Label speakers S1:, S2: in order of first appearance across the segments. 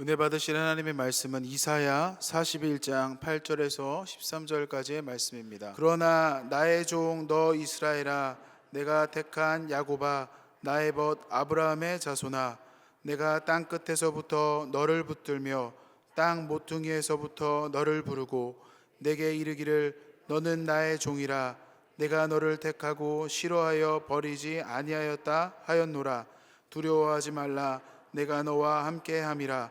S1: 은혜 받으실 하나님의 말씀은 이사야 41장 8절에서 13절까지의 말씀입니다. 그러나 나의 종 너 이스라엘아 내가 택한 야곱아 나의 벗 아브라함의 자손아 내가 땅 끝에서부터 너를 붙들며 땅 모퉁이에서부터 너를 부르고 내게 이르기를 너는 나의 종이라. 내가 너를 택하고 싫어하여 버리지 아니하였다 하였노라. 두려워하지 말라. 내가 너와 함께 함이라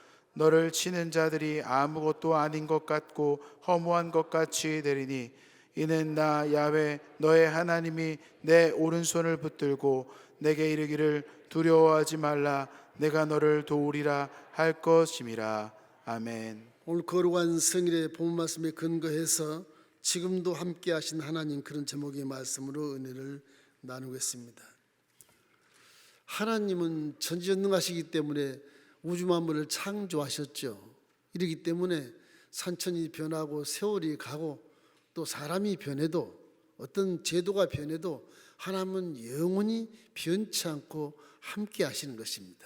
S1: 너를 치는 자들이 아무것도 아닌 것 같고 허무한 것 같이 되리니 이는 나 야외 너의 하나님이 내 오른손을 붙들고 내게 이르기를 두려워하지 말라 내가 너를 도우리라 할 것임이라 아멘.
S2: 오늘 거룩한 성일의 본 말씀에 근거해서 지금도 함께 하신 하나님 그런 제목의 말씀으로 은혜를 나누겠습니다. 하나님은 전지전능하시기 때문에 우주 만물을 창조하셨죠. 이러기 때문에 산천이 변하고 세월이 가고 또 사람이 변해도 어떤 제도가 변해도 하나님은 영원히 변치 않고 함께 하시는 것입니다.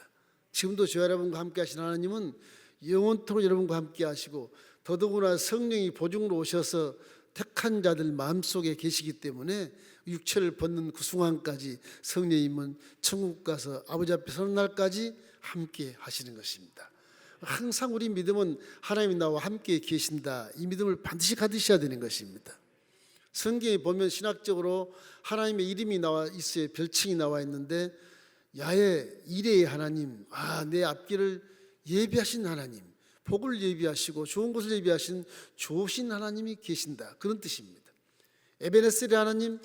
S2: 지금도 저 여러분과 함께 하신 하나님은 영원토록 여러분과 함께 하시고 더더구나 성령이 보증으로 오셔서 택한 자들 마음속에 계시기 때문에 육체를 벗는 그 순간까지 성령님은 천국 가서 아버지 앞에 서는 날까지 함께 하시는 것입니다. 항상 우리 믿음은 하나님이 나와 함께 계신다. 이 믿음을 반드시 가지셔야 되는 것입니다. 성경에 보면 신학적으로 하나님의 이름이 나와 있어요. 별칭이 나와 있는데 야의 이레의 하나님, 아, 내 앞길을 예비하신 하나님, 복을 예비하시고 좋은 것을 예비하신 좋으신 하나님이 계신다. 그런 뜻입니다. 에베네셀의 하나님,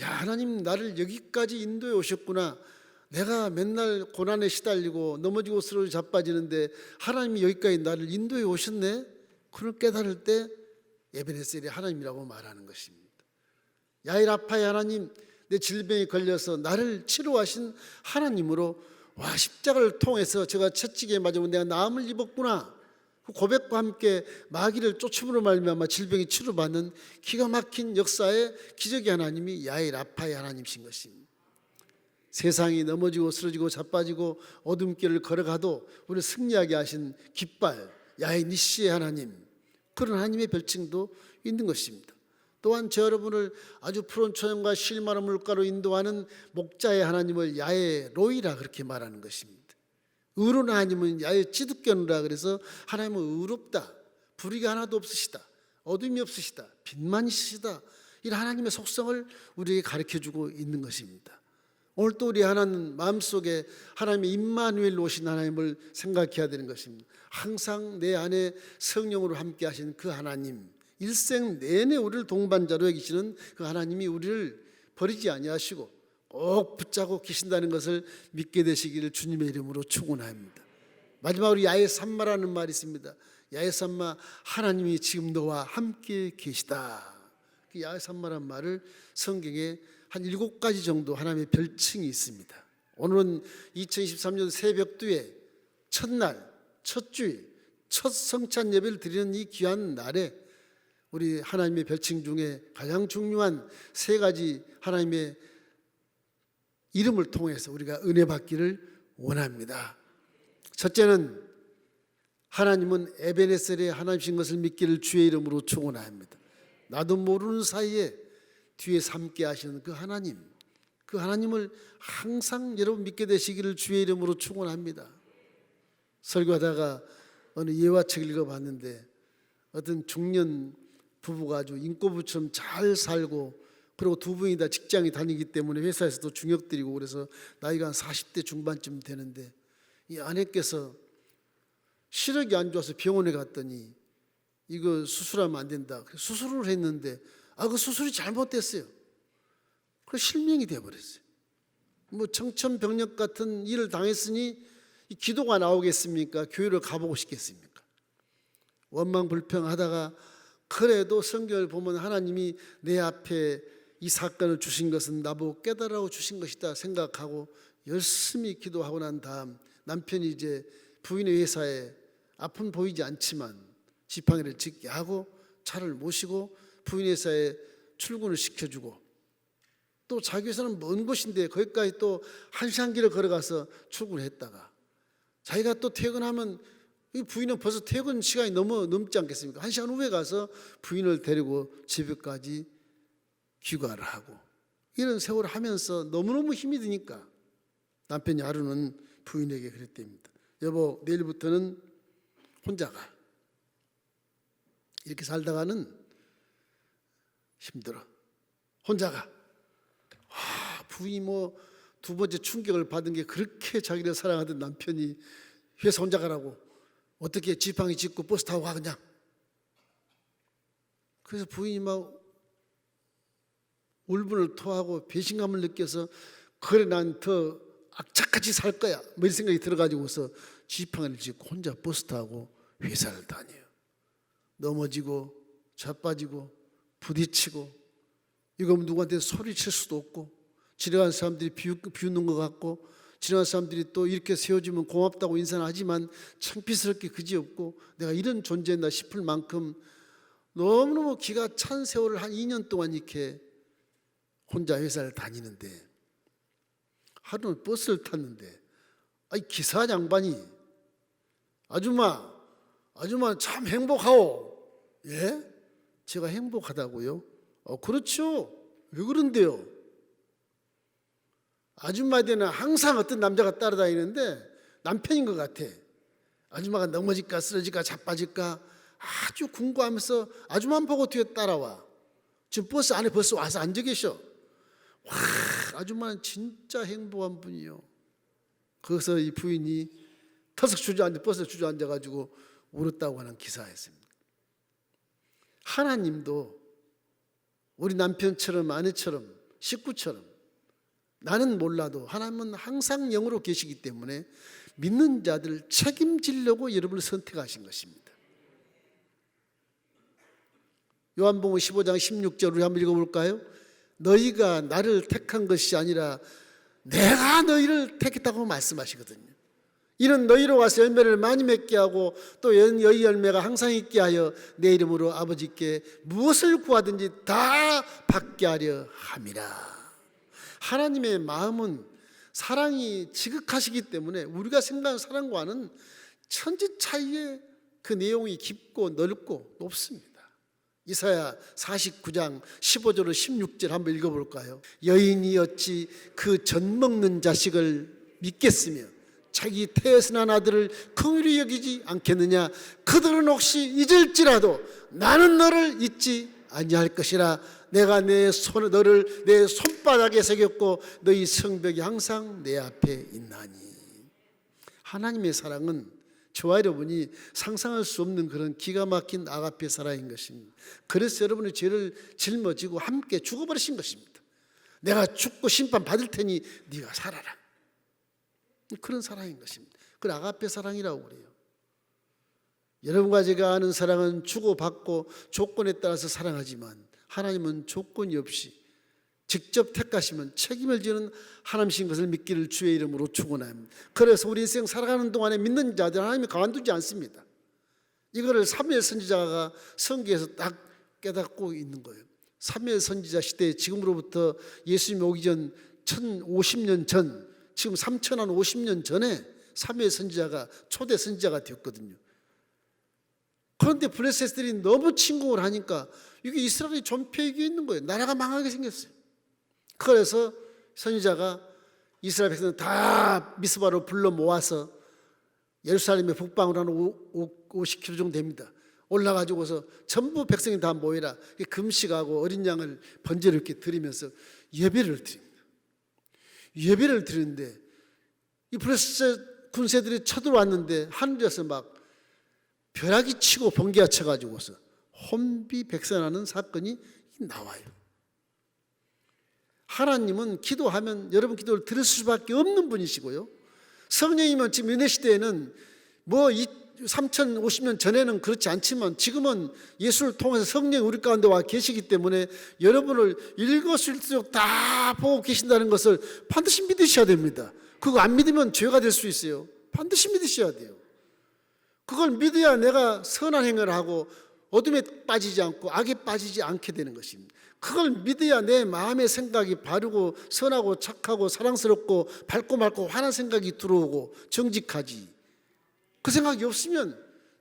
S2: 야, 하나님 나를 여기까지 인도해 오셨구나. 내가 맨날 고난에 시달리고 넘어지고 쓰러져 자빠지는데 하나님이 여기까지 나를 인도해 오셨네. 그걸 깨달을 때 에베네셀이 하나님이라고 말하는 것입니다. 야일 아파의 하나님, 내 질병에 걸려서 나를 치료하신 하나님으로 와 십자가를 통해서 제가 채찍에 맞으면 내가 나음을 입었구나. 그 고백과 함께 마귀를 쫓음으로 말미암아 질병이 치료받는 기가 막힌 역사의 기적의 하나님이 야일 아파의 하나님이신 것입니다. 세상이 넘어지고 쓰러지고 자빠지고 어둠길을 걸어가도 우리 승리하게 하신 깃발 야의 니시의 하나님 그런 하나님의 별칭도 있는 것입니다. 또한 저 여러분을 아주 푸른 초연과 실마른 물가로 인도하는 목자의 하나님을 야의 로이라 그렇게 말하는 것입니다. 의로운 하나님은 야의 찌두견이라 그래서 하나님은 의롭다. 불의가 하나도 없으시다. 어둠이 없으시다. 빛만 있으시다. 이런 하나님의 속성을 우리에게 가르쳐 주고 있는 것입니다. 우리 하나님 마음속에 하나님의 임마누엘 오신 하나님을 생각해야 되는 것입니다. 항상 내 안에 성령으로 함께 하신 그 하나님 일생 내내 우리를 동반자로 여기시는 그 하나님이 우리를 버리지 아니하시고 꼭 붙잡고 계신다는 것을 믿게 되시기를 주님의 이름으로 축원합니다. 마지막으로 야의 산마라는 말이 있습니다. 야의 산마 하나님이 지금 너와 함께 계시다. 그 야의 산마라는 말을 성경에 한 일곱 가지 정도 하나님의 별칭이 있습니다. 오늘은 2023년 새벽두에 첫날, 첫 주일, 첫 성찬 예배를 드리는 이 귀한 날에 우리 하나님의 별칭 중에 가장 중요한 세 가지 하나님의 이름을 통해서 우리가 은혜 받기를 원합니다. 첫째는 하나님은 에베네셀의 하나님신 것을 믿기를 주의 이름으로 축원합니다. 나도 모르는 사이에 뒤에서 함께 하시는 그 하나님, 그 하나님을 항상 여러분 믿게 되시기를 주의 이름으로 축원합니다. 설교하다가 어느 예화책을 읽어봤는데 어떤 중년 부부가 아주 인꼬부처럼 잘 살고 그리고 두 분이 다 직장에 다니기 때문에 회사에서도 중역들이고 그래서 나이가 한 40대 중반쯤 되는데 이 아내께서 시력이 안 좋아서 병원에 갔더니 이거 수술하면 안 된다. 수술을 했는데 아 그 수술이 잘못됐어요. 그 실명이 돼버렸어요. 뭐 청천벽력 같은 일을 당했으니 이 기도가 나오겠습니까? 교회를 가보고 싶겠습니까? 원망 불평하다가 그래도 성경을 보면 하나님이 내 앞에 이 사건을 주신 것은 나보고 깨달아 주신 것이다 생각하고 열심히 기도하고 난 다음 남편이 이제 부인의 회사에 앞은 보이지 않지만 지팡이를 짚게 하고 차를 모시고 부인 회사에 출근을 시켜주고 또 자기 회사는 먼 곳인데 거기까지 또 한 시간 길을 걸어가서 출근했다가 자기가 또 퇴근하면 이 부인은 벌써 퇴근 시간이 너무 넘지 않겠습니까? 한 시간 후에 가서 부인을 데리고 집에까지 귀가를 하고 이런 세월을 하면서 너무너무 힘이 드니까 남편이 하루는 부인에게 그랬답니다. 여보 내일부터는 혼자 가. 이렇게 살다가는 힘들어. 혼자 가. 와, 부인이 뭐두 번째 충격을 받은 게 그렇게 자기를 사랑하던 남편이 회사 혼자 가라고 어떻게 지팡이 짚고 버스 타고 가 그냥. 그래서 부인이 막 울분을 토하고 배신감을 느껴서 그래 난 더 악착같이 살 거야 뭐 이런 생각이 들어가지고서 지팡이를 짚고 혼자 버스 타고 회사를 다녀요 넘어지고 자빠지고 부딪히고 이거 누구한테 소리칠 수도 없고 지나간 사람들이 비웃, 비웃는 것 같고 지나간 사람들이 또 이렇게 세워주면 고맙다고 인사는 하지만 창피스럽게 그지없고 내가 이런 존재였나 싶을 만큼 너무너무 기가 찬 세월을 한 2년 동안 이렇게 혼자 회사를 다니는데 하루는 버스를 탔는데 아이 기사 양반이 아줌마 아줌마 참 행복하오 예? 제가 행복하다고요? 어 그렇죠 왜 그런데요? 아줌마한테는 항상 어떤 남자가 따라다니는데 남편인 것 같아 아줌마가 넘어질까 쓰러질까 자빠질까 아주 궁금하면서 아줌마 보고 뒤에 따라와 지금 버스 안에 벌써 와서 앉아 계셔 와, 아줌마는 진짜 행복한 분이요. 거기서 이 부인이 터석 주저앉아 버스에 주저앉아 가지고 울었다고 하는 기사였습니다. 하나님도 우리 남편처럼 아내처럼 식구처럼 나는 몰라도 하나님은 항상 영으로 계시기 때문에 믿는 자들 책임지려고 여러분을 선택하신 것입니다. 요한복음 15장 16절 우리 한번 읽어볼까요? 너희가 나를 택한 것이 아니라 내가 너희를 택했다고 말씀하시거든요. 이는 너희로 와서 열매를 많이 맺게 하고 또 여희 열매가 항상 있게 하여 내 이름으로 아버지께 무엇을 구하든지 다 받게 하려 함이라. 하나님의 마음은 사랑이 지극하시기 때문에 우리가 생각하는 사랑과는 천지 차이의 그 내용이 깊고 넓고 높습니다. 이사야 49장 15절로 16절 한번 읽어볼까요? 여인이 어찌 그 젖 먹는 자식을 믿겠으며 자기 태에서 난 아들을 긍휼히 여기지 않겠느냐? 그들은 혹시 잊을지라도 나는 너를 잊지 아니할 것이라. 내가 내 손, 너를 내 손바닥에 새겼고 너희 성벽이 항상 내 앞에 있나니. 하나님의 사랑은 저와 여러분이 상상할 수 없는 그런 기가 막힌 아가페 사랑인 것입니다. 그래서 여러분의 죄를 짊어지고 함께 죽어버리신 것입니다. 내가 죽고 심판 받을 테니 네가 살아라. 그런 사랑인 것입니다. 그 아가페 사랑이라고 그래요. 여러분과 제가 아는 사랑은 주고받고 조건에 따라서 사랑하지만 하나님은 조건이 없이 직접 택하시면 책임을 지는 하나님신 것을 믿기를 주의 이름으로 축원합니다. 그래서 우리 인생 살아가는 동안에 믿는 자들 하나님이 가만두지 않습니다. 이거를 사무엘 선지자가 성경에서 딱 깨닫고 있는 거예요. 사무엘 선지자 시대에 지금으로부터 예수님 오기 전 1050년 전 지금 3050년 전에 사무엘 선지자가 초대 선지자가 되었거든요. 그런데 블레셋들이 너무 침공을 하니까 이게 이스라엘이 존폐이기 있는 거예요. 나라가 망하게 생겼어요. 그래서 선지자가 이스라엘 백성들 다 미스바로 불러 모아서 예루살렘의 북방으로 한 50km 정도 됩니다. 올라가지고서 전부 백성이 다 모이라 금식하고 어린 양을 번제를 이렇게 드리면서 예배를 드립니다. 예배를 드리는데 이 블레셋 군세들이 쳐들어왔는데 하늘에서 막 벼락이 치고 번개가 쳐가지고서 혼비백산하는 사건이 나와요. 하나님은 기도하면 여러분 기도를 들을 수밖에 없는 분이시고요. 성령이면 지금 은혜 시대에는 뭐 이 3050년 전에는 그렇지 않지만 지금은 예수를 통해서 성령이 우리 가운데 와 계시기 때문에 여러분을 일거수일투족 다 보고 계신다는 것을 반드시 믿으셔야 됩니다. 그거 안 믿으면 죄가 될 수 있어요. 반드시 믿으셔야 돼요. 그걸 믿어야 내가 선한 행위를 하고 어둠에 빠지지 않고 악에 빠지지 않게 되는 것입니다. 그걸 믿어야 내 마음의 생각이 바르고 선하고 착하고 사랑스럽고 밝고 맑고 환한 생각이 들어오고 정직하지. 그 생각이 없으면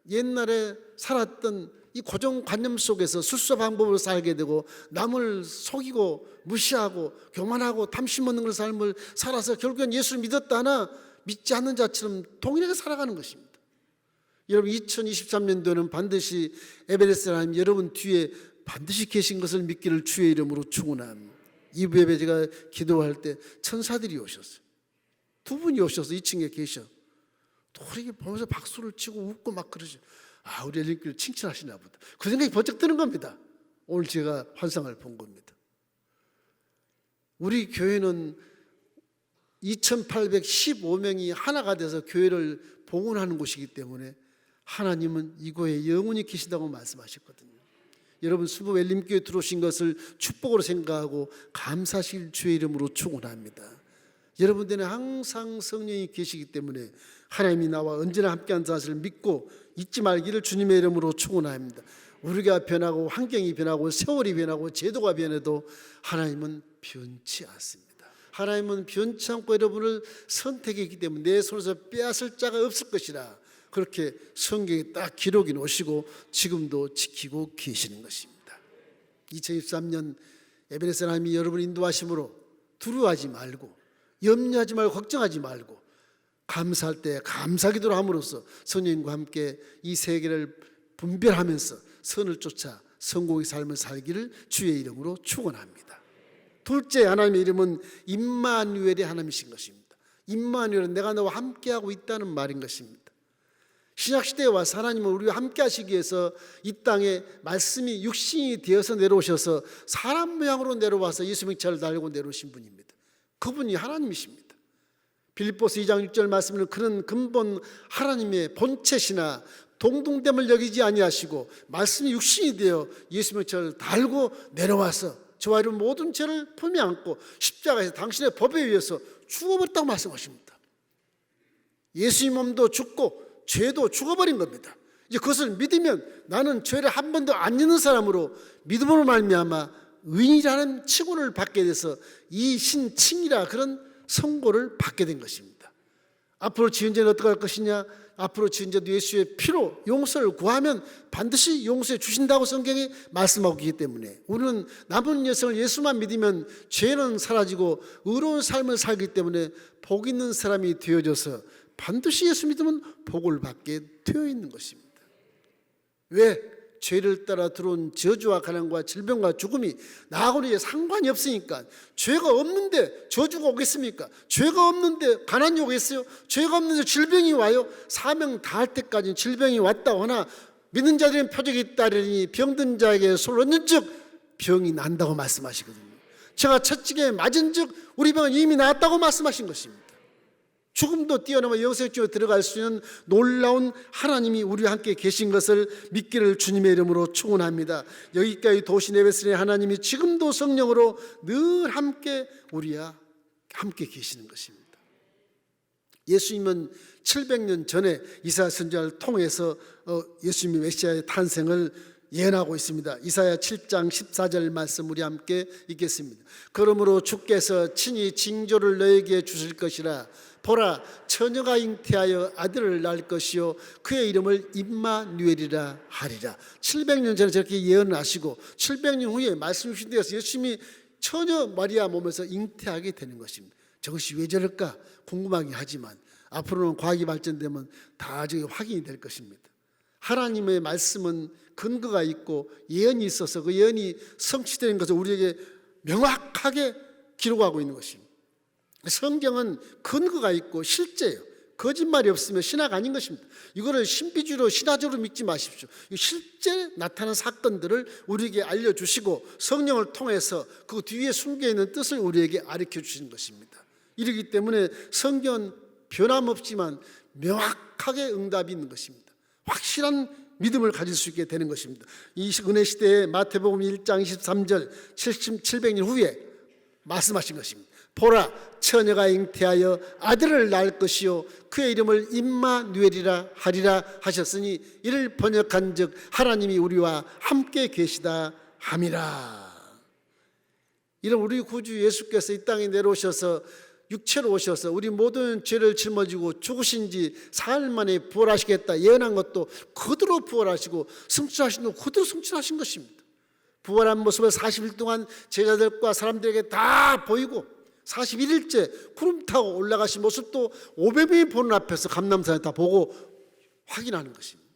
S2: 옛날에 살았던 이 고정관념 속에서 술수 방법으로 살게 되고 남을 속이고 무시하고 교만하고 탐심 없는 걸 삶을 살아서 결국엔 예수를 믿었다 하나 믿지 않는 자처럼 동일하게 살아가는 것입니다. 여러분 2023년도에는 반드시 에베레스트 하나님 여러분 뒤에 반드시 계신 것을 믿기를 주의 이름으로. 이부 예배 제가 기도할 때 천사들이 오셨어요. 두 분이 오셔서 2층에 계셔. 또 이렇게 보면서 박수를 치고 웃고 막 그러죠. 아, 우리 엘린교를 칭찬하시나 보다. 그 생각이 번쩍 드는 겁니다. 오늘 제가 환상을 본 겁니다. 우리 교회는 2815명이 하나가 돼서 교회를 봉헌하는 곳이기 때문에 하나님은 이곳에 영원히 계시다고 말씀하셨거든요. 여러분 수부 엘림교회 들어오신 것을 축복으로 생각하고 감사실 주의 이름으로 축원합니다. 여러분들은 항상 성령이 계시기 때문에 하나님이 나와 언제나 함께한 사실을 믿고 잊지 말기를 주님의 이름으로 축원합니다. 우리가 변하고 환경이 변하고 세월이 변하고 제도가 변해도 하나님은 변치 않습니다. 하나님은 변치 않고 여러분을 선택했기 때문에 내 손에서 빼앗을 자가 없을 것이라 그렇게 성경에 딱 기록이 놓으시고 지금도 지키고 계시는 것입니다. 2023년 에베레스 하나님이 여러분 인도하심으로 두려워하지 말고 염려하지 말고 걱정하지 말고 감사할 때 감사기도를 함으로써 성령과 함께 이 세계를 분별하면서 선을 쫓아 성공의 삶을 살기를 주의 이름으로 축원합니다. 둘째 하나님의 이름은 임마누엘의 하나님이신 것입니다. 임마누엘은 내가 너와 함께하고 있다는 말인 것입니다. 신약 시대에 와서 하나님은 우리와 함께 하시기 위해서 이 땅에 말씀이 육신이 되어서 내려오셔서 사람 모양으로 내려와서 예수 명찰을 달고 내려오신 분입니다. 그분이 하나님이십니다. 빌립보스 2장 6절 말씀은 그는 근본 하나님의 본체시나 동등됨을 여기지 아니하시고 말씀이 육신이 되어 예수 명찰을 달고 내려와서 저와 여러분 모든 죄를 품에 안고 십자가에서 당신의 법에 의해서 죽어버렸다고 말씀하십니다. 예수님 몸도 죽고 죄도 죽어버린 겁니다. 이제 그것을 믿으면 나는 죄를 한 번도 안 짓는 사람으로 믿음으로 말미암아 의인이라는 칭호를 받게 돼서 이 신칭이라 그런 선고를 받게 된 것입니다. 앞으로 지은 죄는 어떻게 할 것이냐? 앞으로 지은 죄도 예수의 피로 용서를 구하면 반드시 용서해 주신다고 성경이 말씀하고 있기 때문에 우리는 남은 여성을 예수만 믿으면 죄는 사라지고 의로운 삶을 살기 때문에 복 있는 사람이 되어져서 반드시 예수 믿으면 복을 받게 되어 있는 것입니다. 왜? 죄를 따라 들어온 저주와 가난과 질병과 죽음이 나하고는 상관이 없으니까 죄가 없는데 저주가 오겠습니까? 죄가 없는데 가난이 오겠어요? 죄가 없는데 질병이 와요? 사명 다할 때까지 질병이 왔다 하나 믿는 자들은 표적이 있다려니 병든 자에게 손을 얹은 즉 병이 난다고 말씀하시거든요. 제가 첫째에 맞은 즉 우리 병은 이미 나았다고 말씀하신 것입니다. 죽음도 뛰어넘어 영생 중에 들어갈 수 있는 놀라운 하나님이 우리와 함께 계신 것을 믿기를 주님의 이름으로 축원합니다. 여기까지 도시 네베스의 하나님이 지금도 성령으로 늘 함께 우리와 함께 계시는 것입니다. 예수님은 700년 전에 이사야 선지자를 통해서 어, 예수님의 메시아의 탄생을 예언하고 있습니다. 이사야 7장 14절 말씀 우리 함께 읽겠습니다. 그러므로 주께서 친히 징조를 너에게 주실 것이라 보라 처녀가 잉태하여 아들을 낳을 것이요 그의 이름을 임마누엘이라 하리라. 700년 전에 저렇게 예언을 하시고 700년 후에 말씀 주신 데서 예수님이 처녀 마리아 몸에서 잉태하게 되는 것입니다. 저것이 왜 저럴까 궁금하긴 하지만 앞으로는 과학이 발전되면 다 저기 확인이 될 것입니다. 하나님의 말씀은 근거가 있고 예언이 있어서 그 예언이 성취되는 것을 우리에게 명확하게 기록하고 있는 것입니다. 성경은 근거가 있고 실제예요. 거짓말이 없으면 신학 아닌 것입니다. 이거를 신비주의로 신화적으로 믿지 마십시오. 실제 나타난 사건들을 우리에게 알려주시고 성령을 통해서 그 뒤에 숨겨 있는 뜻을 우리에게 가르쳐 주시는 것입니다. 이러기 때문에 성경은 변함없지만 명확하게 응답이 있는 것입니다. 확실한 믿음을 가질 수 있게 되는 것입니다. 이 은혜 시대에 마태복음 1장 23절 70, 700년 후에 말씀하신 것입니다. 보라 처녀가 잉태하여 아들을 낳을 것이요 그의 이름을 임마누엘이라 하리라 하셨으니 이를 번역한즉 하나님이 우리와 함께 계시다 함이라. 이런 우리 구주 예수께서 이 땅에 내려오셔서 육체로 오셔서 우리 모든 죄를 짊어지고 죽으신 지 사흘 만에 부활하시겠다 예언한 것도 그대로 부활하시고 승천하신 것 그대로 승천하신 것입니다. 부활한 모습을 40일 동안 제자들과 사람들에게 다 보이고 41일째 구름 타고 올라가신 모습도 500명이 보는 앞에서 감남산에 다 보고 확인하는 것입니다.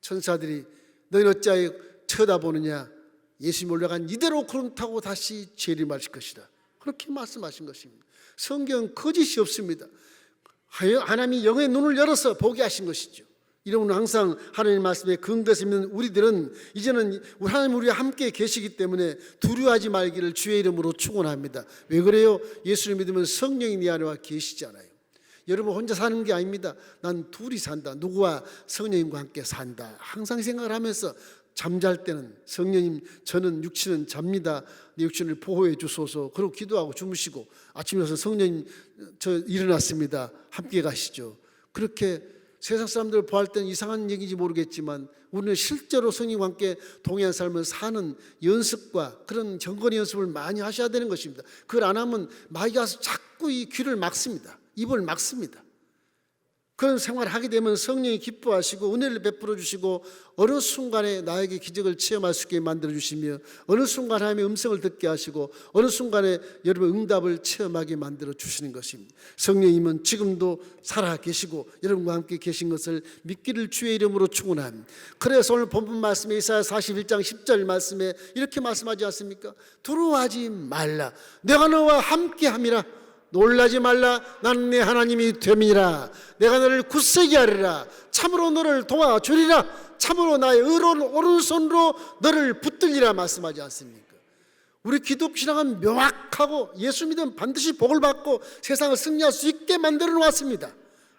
S2: 천사들이 너희는 어찌하여 쳐다보느냐 예수님 올라간 이대로 구름 타고 다시 재림하실 것이다. 그렇게 말씀하신 것입니다. 성경 거짓이 없습니다. 하나님이 영의 눈을 열어서 보게 하신 것이죠. 이러면 항상 하나님 말씀에 근거해서 믿는 우리들은 이제는 하나님 우리와 함께 계시기 때문에 두려워하지 말기를 주의 이름으로 축원합니다. 왜 그래요? 예수를 믿으면 성령이 네 안에와 계시잖아요. 여러분 혼자 사는 게 아닙니다. 난 둘이 산다. 누구와 성령님과 함께 산다. 항상 생각을 하면서 잠잘 때는 성령님 저는 육신은 잡니다. 내 육신을 보호해 주소서. 그리고 기도하고 주무시고 아침에 일어서 성령님 저 일어났습니다. 함께 가시죠. 그렇게 세상 사람들 보할 때는 이상한 얘기인지 모르겠지만 우리는 실제로 성령과 함께 동행한 삶을 사는 연습과 그런 경건의 연습을 많이 하셔야 되는 것입니다. 그걸 안 하면 마귀가 자꾸 이 귀를 막습니다. 입을 막습니다. 그런 생활을 하게 되면 성령이 기뻐하시고 은혜를 베풀어 주시고 어느 순간에 나에게 기적을 체험할 수 있게 만들어 주시며 어느 순간 하나님의 음성을 듣게 하시고 어느 순간에 여러분 응답을 체험하게 만들어 주시는 것입니다. 성령님은 지금도 살아 계시고 여러분과 함께 계신 것을 믿기를 주의 이름으로 축원합니다. 그래서 오늘 본문 말씀에 이사야 41장 10절 말씀에 이렇게 말씀하지 않습니까? 두려워하지 말라. 내가 너와 함께 함이라. 놀라지 말라. 나는 내 하나님이 됨이라. 내가 너를 굳세게 하리라. 참으로 너를 도와주리라. 참으로 나의 의로운 오른손으로 너를 붙들리라 말씀하지 않습니까? 우리 기독 신앙은 명확하고 예수 믿으면 반드시 복을 받고 세상을 승리할 수 있게 만들어 놓았습니다.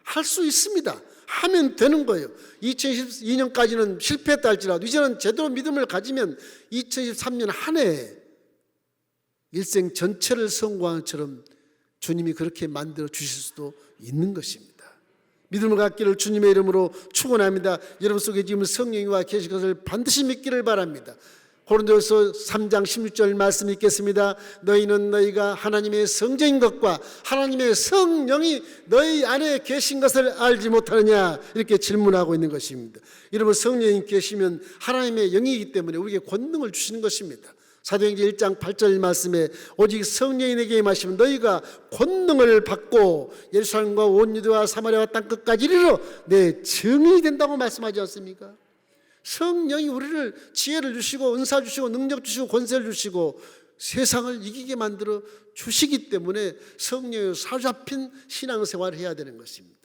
S2: 할 수 있습니다. 하면 되는 거예요. 2022년까지는 실패했다 할지라도 이제는 제대로 믿음을 가지면 2023년 한해 일생 전체를 성공한 것처럼 주님이 그렇게 만들어 주실 수도 있는 것입니다. 믿음을 갖기를 주님의 이름으로 축원합니다. 여러분 속에 지금 성령이 와 계신 것을 반드시 믿기를 바랍니다. 고린도서 3장 16절 말씀 읽겠습니다. 너희는 너희가 하나님의 성전인 것과 하나님의 성령이 너희 안에 계신 것을 알지 못하느냐 이렇게 질문하고 있는 것입니다. 여러분 성령이 계시면 하나님의 영이기 때문에 우리에게 권능을 주시는 것입니다. 사도행전 1장 8절 말씀에 오직 성령이 내게 임하시면 너희가 권능을 받고 예루살렘과 온 유대와 사마리아와 땅 끝까지 이르러 내 증인이 된다고 말씀하지 않습니까? 성령이 우리를 지혜를 주시고 은사 주시고 능력 주시고 권세를 주시고 세상을 이기게 만들어 주시기 때문에 성령에 사로잡힌 신앙생활을 해야 되는 것입니다.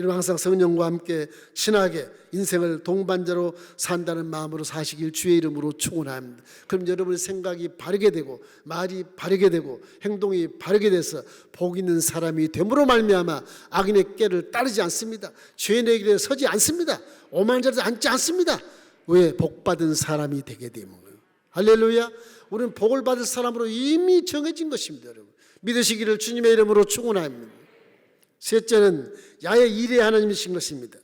S2: 여러분 항상 성령과 함께 친하게 인생을 동반자로 산다는 마음으로 사시길 주의 이름으로 축원합니다. 그럼 여러분의 생각이 바르게 되고 말이 바르게 되고 행동이 바르게 돼서 복 있는 사람이 됨으로 말미암아 악인의 깨를 따르지 않습니다. 죄인의 길에 서지 않습니다. 오만한 자리에 앉지 않습니다. 왜? 복 받은 사람이 되게 거예요. 할렐루야. 우리는 복을 받을 사람으로 이미 정해진 것입니다, 여러분. 믿으시기를 주님의 이름으로 축원합니다. 셋째는 야의 일의 하나님이신 것입니다.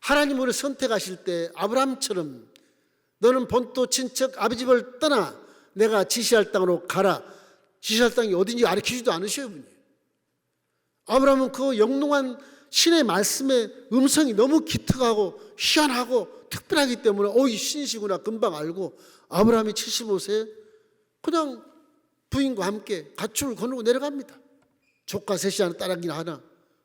S2: 하나님 우리를 선택하실 때 아브라함처럼 너는 본토 친척 아비 집을 떠나 내가 지시할 땅으로 가라. 지시할 땅이 어딘지 가르치지도 않으셔요, 분이. 아브라함은 그 영롱한 신의 말씀의 음성이 너무 기특하고 희한하고 특별하기 때문에 어이 신이시구나 금방 알고 아브라함이 75세 그냥 부인과 함께 가축을 거느고 내려갑니다. 조카 셋이 하나 딸아기 하나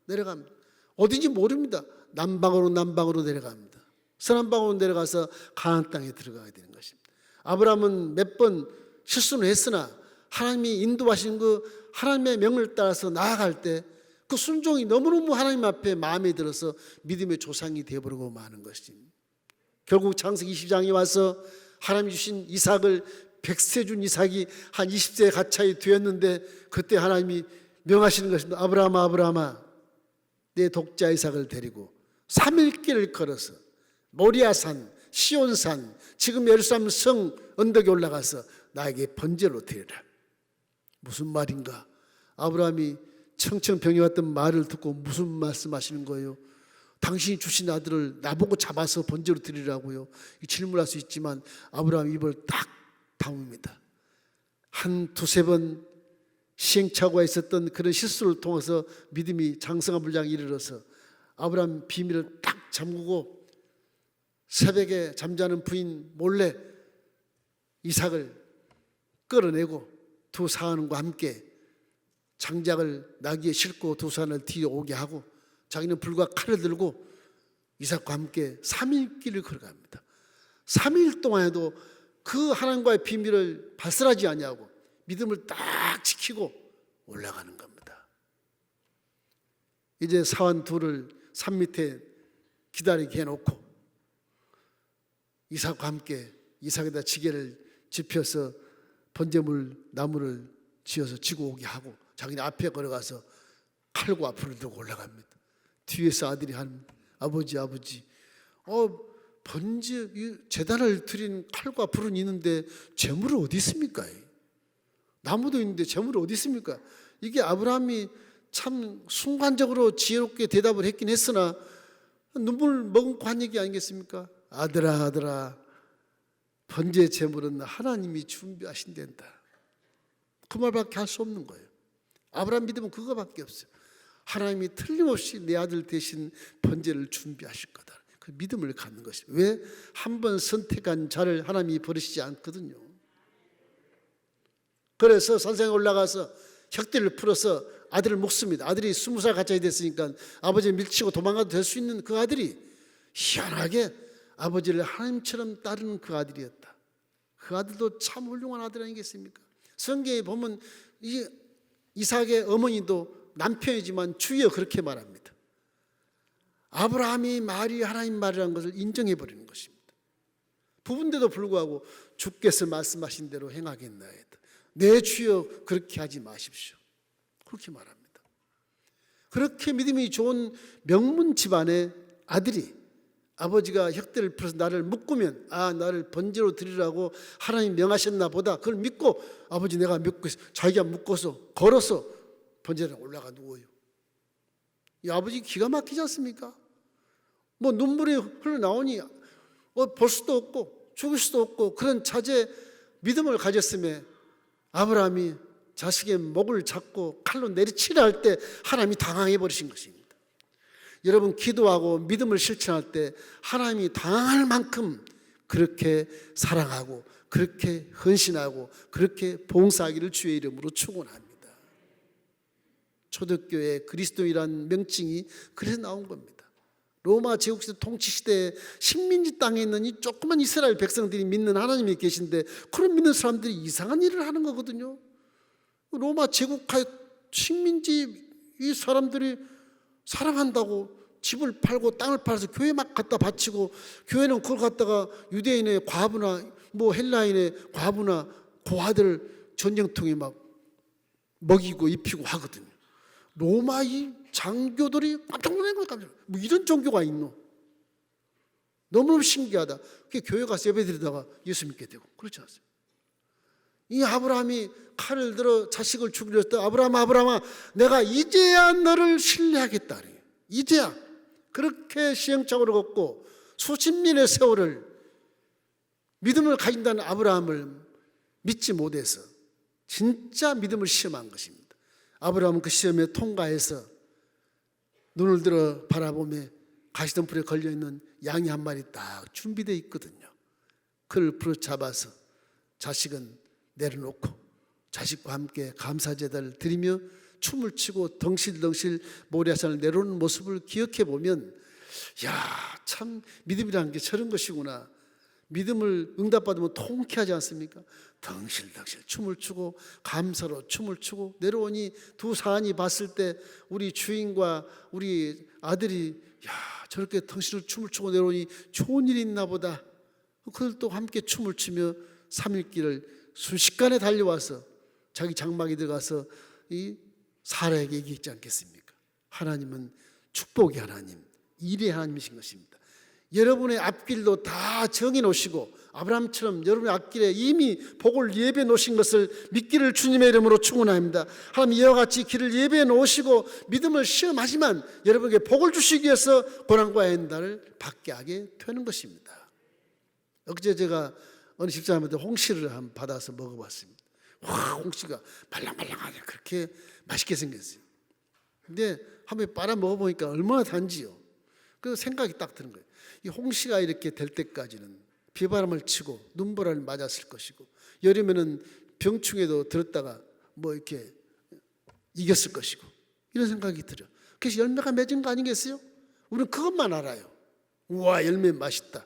S2: 내려갑니다. 어딘지 모릅니다. 남방으로 남방으로 내려갑니다. 서남방으로 내려가서 가나안 땅에 들어가야 되는 것입니다. 아브라함은 몇 번 실수는 했으나 하나님이 인도하신 그 하나님의 명을 따라서 나아갈 때 그 순종이 너무너무 하나님 앞에 마음에 들어서 믿음의 조상이 되어버리고 마는 것입니다. 결국 창세기 20장에 와서 하나님 주신 이삭을 백세 준 이삭이 한 20세에 가차이 되었는데 그때 하나님이 명하시는 것입니다. 아브라함아 아브라함아 내 독자 이삭을 데리고 3일 길을 걸어서 모리아산, 시온산, 지금 예루살렘 성 언덕에 올라가서 나에게 번제로 드리라. 무슨 말인가? 아브라함이 청청병이 왔던 말을 듣고 무슨 말씀하시는 거예요? 당신이 주신 아들을 나보고 잡아서 번제로 드리라고요. 이 질문할 수 있지만 아브라함 입을 딱 다뭅니다. 한 두세 번 시행착오가 있었던 그런 실수를 통해서 믿음이 장성한 분량에 이르러서 아브라함 비밀을 딱 잠그고 새벽에 잠자는 부인 몰래 이삭을 끌어내고 두 사안과 함께 장작을 나귀에 싣고 두 사안을 뒤에 오게 하고 자기는 불과 칼을 들고 이삭과 함께 3일 길을 걸어갑니다. 3일 동안에도 그 하나님과의 비밀을 발설하지 아니하고 믿음을 딱 지키고 올라가는 겁니다. 이제 사원 둘을 산 밑에 기다리게 해놓고 이삭과 함께 이삭에다 지게를 집혀서 번제물 나무를 지어서 지고 오게 하고 자기네 앞에 걸어가서 칼과 불을 들고 올라갑니다. 뒤에서 아들이 한 아버지 아버지 어 번제 이 재단을 드린 칼과 불은 있는데 재물은 어디 있습니까? 나무도 있는데 재물은 어디 있습니까? 이게 아브라함이 참 순간적으로 지혜롭게 대답을 했긴 했으나 눈물 머금고 한 얘기 아니겠습니까? 아들아 아들아 번제 재물은 하나님이 준비하신댄다. 그 말밖에 할 수 없는 거예요. 아브라함 믿음은 그거밖에 없어요. 하나님이 틀림없이 내 아들 대신 번제를 준비하실 거다. 그 믿음을 갖는 것이 왜 한 번 선택한 자를 하나님이 버리시지 않거든요. 그래서 산상에 올라가서 혁대를 풀어서 아들을 먹습니다. 아들이 스무 살 가짜이 됐으니까 아버지 밀치고 도망가도 될 수 있는 그 아들이 희한하게 아버지를 하나님처럼 따르는 그 아들이었다. 그 아들도 참 훌륭한 아들 아니겠습니까? 성경에 보면 이 이삭의 어머니도 남편이지만 주여 그렇게 말합니다. 아브라함이 말이 하나님 말이라는 것을 인정해 버리는 것입니다. 부분데도 불구하고 주께서 말씀하신 대로 행하겠나이다. 내 주여 그렇게 하지 마십시오. 그렇게 말합니다. 그렇게 믿음이 좋은 명문 집안의 아들이 아버지가 혁대를 풀어서 나를 묶으면 아 나를 번제로 드리라고 하나님 명하셨나 보다 그걸 믿고 아버지 내가 믿고 자기가 묶어서 걸어서 번제를 올라가 누워요 이 아버지 기가 막히지 않습니까? 뭐 눈물이 흘러나오니 어, 볼 수도 없고 죽을 수도 없고 그런 자제 믿음을 가졌음에 아브라함이 자식의 목을 잡고 칼로 내리치려 할 때 하나님이 당황해 버리신 것입니다. 여러분 기도하고 믿음을 실천할 때 하나님이 당할 만큼 그렇게 사랑하고 그렇게 헌신하고 그렇게 봉사하기를 주의 이름으로 축원합니다. 초대교회 그리스도이란 명칭이 그래서 나온 겁니다. 로마 제국시대 통치 시대에 식민지 땅에 있는 이 조그만 이스라엘 백성들이 믿는 하나님이 계신데 그런 믿는 사람들이 이상한 일을 하는 거거든요. 로마 제국하에 식민지 이 사람들이 사랑한다고 집을 팔고 땅을 팔아서 교회 막 갖다 바치고 교회는 그걸 갖다가 유대인의 과부나 뭐 헬라인의 과부나 고아들 전쟁통에 막 먹이고 입히고 하거든요. 로마 이 장교들이 깜짝 놀란 거예요. 깜짝. 뭐 이런 종교가 있노? 너무너무 신기하다. 그게 교회 가서 예배 드리다가 예수 믿게 되고 그렇지 않습니까? 이 아브라함이 칼을 들어 자식을 죽이려 했다. 아브라함, 아브라함아, 내가 이제야 너를 신뢰하겠다. 이제야 그렇게 시행착오를 걷고 수십 년의 세월을 믿음을 가진다는 아브라함을 믿지 못해서 진짜 믿음을 시험한 것입니다. 아브라함은 그 시험에 통과해서 눈을 들어 바라보며 가시덤불에 걸려 있는 양이 한 마리 딱 준비되어 있거든요. 그를 부르잡아서 자식은 내려놓고 자식과 함께 감사 제단을 드리며 춤을 추고 덩실덩실 모래산을 내려오는 모습을 기억해 보면 야 참 믿음이라는 게 저런 것이구나 믿음을 응답받으면 통쾌하지 않습니까? 덩실덩실 춤을 추고 감사로 춤을 추고 내려오니 두 사안이 봤을 때 우리 주인과 우리 아들이 야 저렇게 덩실 춤을 추고 내려오니 좋은 일이 있나 보다 그들도 함께 춤을 추며 삼일길을 순식간에 달려와서 자기 장막에 들어가서 이 사라에게 얘기했지 않겠습니까? 하나님은 축복의 하나님, 일의 하나님이신 것입니다. 여러분의 앞길도 다 정해 놓으시고 아브라함처럼 여러분의 앞길에 이미 복을 예배해 놓으신 것을 믿기를 주님의 이름으로 축원합니다. 하나님 이와 같이 길을 예배해 놓으시고 믿음을 시험하지만 여러분에게 복을 주시기 위해서 고난과 엔다를 받게 하게 되는 것입니다. 어제 제가 어느 집사람한테 홍시를 한 받아서 먹어봤습니다. 와 홍시가 말랑말랑하게 그렇게 맛있게 생겼어요. 근데 한번 빨아 먹어보니까 얼마나 단지요. 그 생각이 딱 드는 거예요. 이 홍시가 이렇게 될 때까지는 비바람을 치고 눈보라를 맞았을 것이고 여름에는 병충해도 들었다가 뭐 이렇게 이겼을 것이고 이런 생각이 들어. 그래서 열매가 맺은 거 아니겠어요? 우리는 그것만 알아요. 우와 열매 맛있다.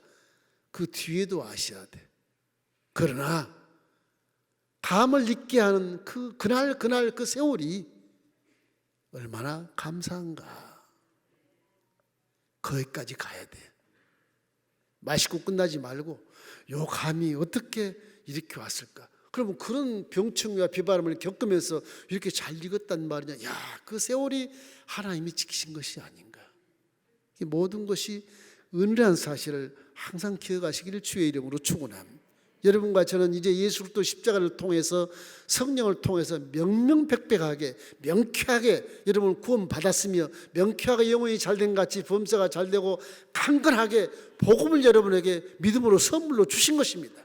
S2: 그 뒤에도 아셔야 돼. 그러나 감을 잊게 하는 그 그날 그날 그 세월이 얼마나 감사한가. 거기까지 가야 돼. 맛있고 끝나지 말고 요 감이 어떻게 이렇게 왔을까? 그러면 그런 병충해와 비바람을 겪으면서 이렇게 잘 익었단 말이냐? 야, 그 세월이 하나님이 지키신 것이 아닌가? 이 모든 것이 은밀한 사실을 항상 기억하시기를 주의 이름으로 축원합니다. 여러분과 저는 이제 예수 그리스도 십자가를 통해서 성령을 통해서 명명백백하게 명쾌하게 여러분 구원 받았으며 명쾌하게 영혼이 잘된 같이 범사가 잘되고 강건하게 복음을 여러분에게 믿음으로 선물로 주신 것입니다.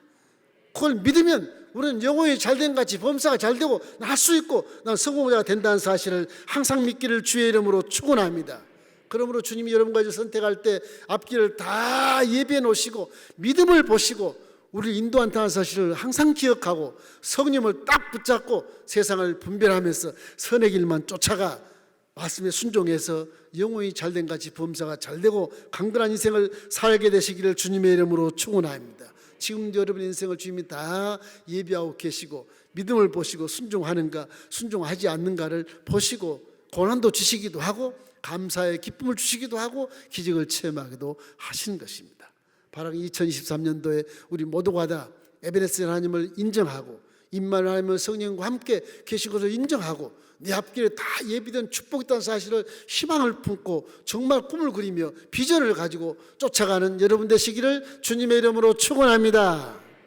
S2: 그걸 믿으면 우리는 영혼이 잘된 같이 범사가 잘되고 날 수 있고 난 성공자가 된다는 사실을 항상 믿기를 주의 이름으로 축원합니다. 그러므로 주님이 여러분과 이제 선택할 때 앞길을 다 예비해 놓으시고 믿음을 보시고 우리를 인도한다는 사실을 항상 기억하고 성령을 딱 붙잡고 세상을 분별하면서 선의 길만 쫓아가 말씀에 순종해서 영혼이 잘된 같이 범사가 잘되고 강건한 인생을 살게 되시기를 주님의 이름으로 축원합니다. 지금도 여러분 인생을 주님이 다 예비하고 계시고 믿음을 보시고 순종하는가 순종하지 않는가를 보시고 고난도 주시기도 하고 감사의 기쁨을 주시기도 하고 기적을 체험하기도 하시는 것입니다. 바로 2023년도에 우리 모두가 다 에베네스 하나님을 인정하고 임만 하나님을 성령과 함께 계신 것을 인정하고 내 앞길에 다 예비된 축복이 있다는 사실을 희망을 품고 정말 꿈을 그리며 비전을 가지고 쫓아가는 여러분 되시기를 주님의 이름으로 축원합니다.